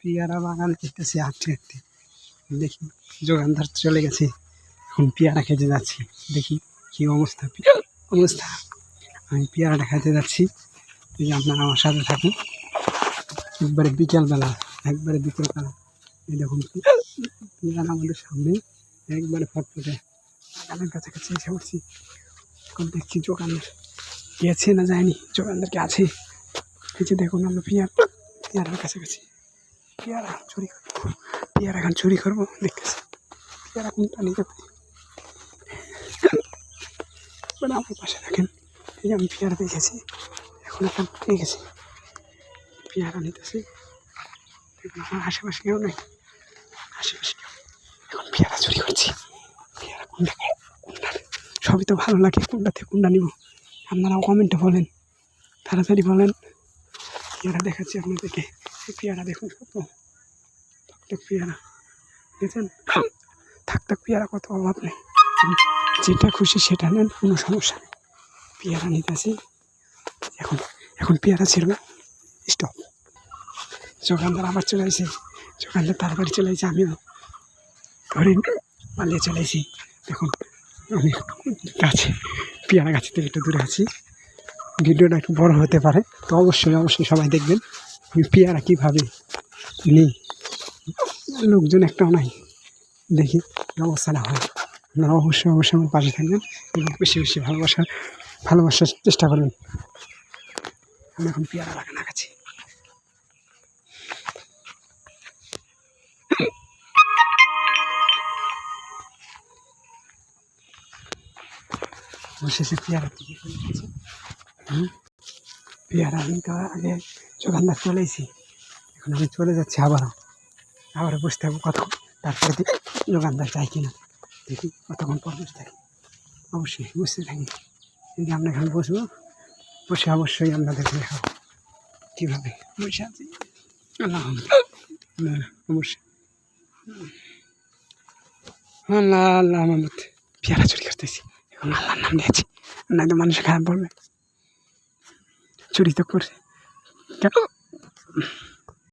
পেয়ারা বাগান দেখতেছি হাঁটতে হাঁটতে দেখি, যোগানদার চলে গেছে। এখন পেয়ারা খেতে যাচ্ছি। দেখি কি অবস্থা অবস্থা। আমি পেয়ারাটা খেতে যাচ্ছি। এই যে আপনারা আমার সাথে থাকুন। একবারে বিকেলবেলা একবারে বিকেলবেলা। এই দেখুন, পেয়ারা আমাদের সামনে একবারে ফটফটে বাগানের কাছাকাছি এসে উঠছি এখন দেখছি যোগানদার গেছে না যায়নি। যোগানদার কি আছে? যে দেখুন আমরা পেয়ারা, পেয়ারার কাছাকাছি। পেয়ারা চুরি করব, পেয়ারা এখন চুরি করব, দেখতেছি। পেয়ারা কোনটা নিতে পারি মানে আমার পাশে দেখেন, এই আমি পেয়ারা দেখেছি এখন একটা পেয়ে গেছি। পেয়ারা নিতেছি। আমার আশেপাশে কেউ নেই। আশেপাশে কেউ এখন পেয়ারা চুরি করছি। পেয়ারা কোনটা সবই তো ভালো লাগে, কোনটা থেকে কোনটা নিব? আপনারাও কমেন্টে বলেন। তাড়াতাড়ি বলেন। পেয়ারা দেখাচ্ছি আপনাদেরকে। পেয়ারা দেখুন কত। থাক পেয়ারা দেখেছেন? থাক থাক পেয়ারা কত অভাব নেই। যেটা খুশি সেটা নেন, কোনো সমস্যা নেই। পেয়ারা নিতেছি এখন এখন পেয়ারা ছিড়বে স্টপ দোকানদার আবার চলে আসে। দোকানদার তাড়াতাড়ি চলে আসে, আমিও ধরে পালিয়ে চলে আসি। দেখুন, আমি গাছে, পেয়ারা গাছ থেকে একটু দূরে আছি। ভিডিওটা একটু বড় হতে পারে, তো অবশ্যই অবশ্যই সবাই দেখবেন। পেয়ারা কীভাবে নেই? লোকজন একটাও নাই। দেখি অবস্থাটা হয়। আপনারা অবশ্যই অবশ্যই আমার পাশে থাকবেন এবং বেশি বেশি ভালোবাসার ভালোবাসার চেষ্টা করবেন। আমি এখন পেয়ারা বাগান আগাচ্ছি অবশেষে পেয়ারা গেছে পেয়ারা আমি তো আগে দোকানদার চলে এসেছি এখন আমি চলে যাচ্ছি আবারও। আবার বসতে হবে কতক্ষণ? তারপরে দেখি দোকানদার চাই কিনা। দেখি কতক্ষণ পর বসে থাকি। অবশ্যই বসতে থাকি। যদি আমরা এখানে বসবো, বসে অবশ্যই আমরা আপনাদের দেখাবো। কীভাবে? বসে আছি। আল্লাহ অবশ্যই। আল্লাহ আল্লাহ আমাদের পেয়ারা চুরি করতেছি। এখন আল্লাহর নাম নিয়েছি। না তো মানুষ খারাপ বলবে। চুরি তো করছে কেন?